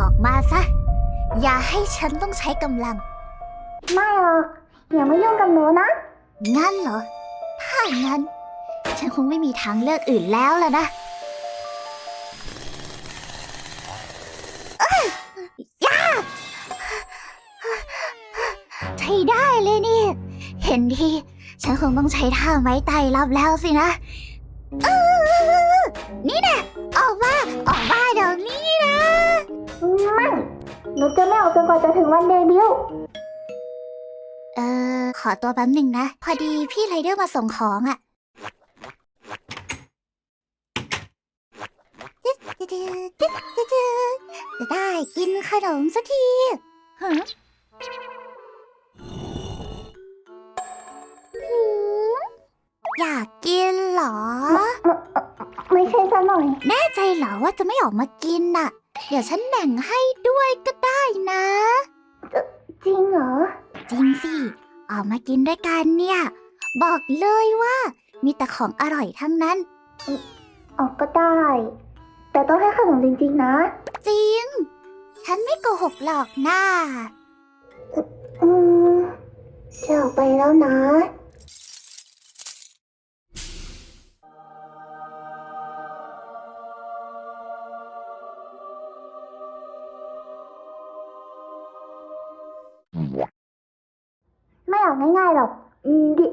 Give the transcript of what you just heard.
ออกมาซะ อย่าให้ฉันต้องใช้กำลัง ไม่หรอกอย่ามายุ่งกับหนูนะ งั้นเหรอ ถ้างั้น ฉันคงไม่มีทางเลือกอื่นแล้วล่ะนะเอ้ยย่าใช้ได้เลยนี่ เห็นทีฉันคงต้องใช้ท่าไม้ไต่รับแล้วสินะเออนี่แน่ นูจะไม่ออกจนกว่าจะถึงวันเดบิวต์เออขอตัวแป๊บหนึ่งนะ พอดีพี่ไรเดอร์มาส่งของอะ่ะจะได้กินขนมสักทีฮะอยากกินเหรอ ไม่ใช่ซะหน่อย แน่ใจเหรอว่าจะไม่ออกมากินน่ะ เดี๋ยวฉันแบ่งให้ด้วยก็ จริงเหรอ จริงสิ ออกมากินด้วยกันเนี่ย บอกเลยว่า มีแต่ของอร่อยทั้งนั้น ออกก็ได้ แต่ต้องให้ขนมจริงๆนะ จริง ฉันไม่โกหกหรอกนะอืมจะออกไปแล้วนะ ไม่ออกง่ายๆหรอกอืมดิ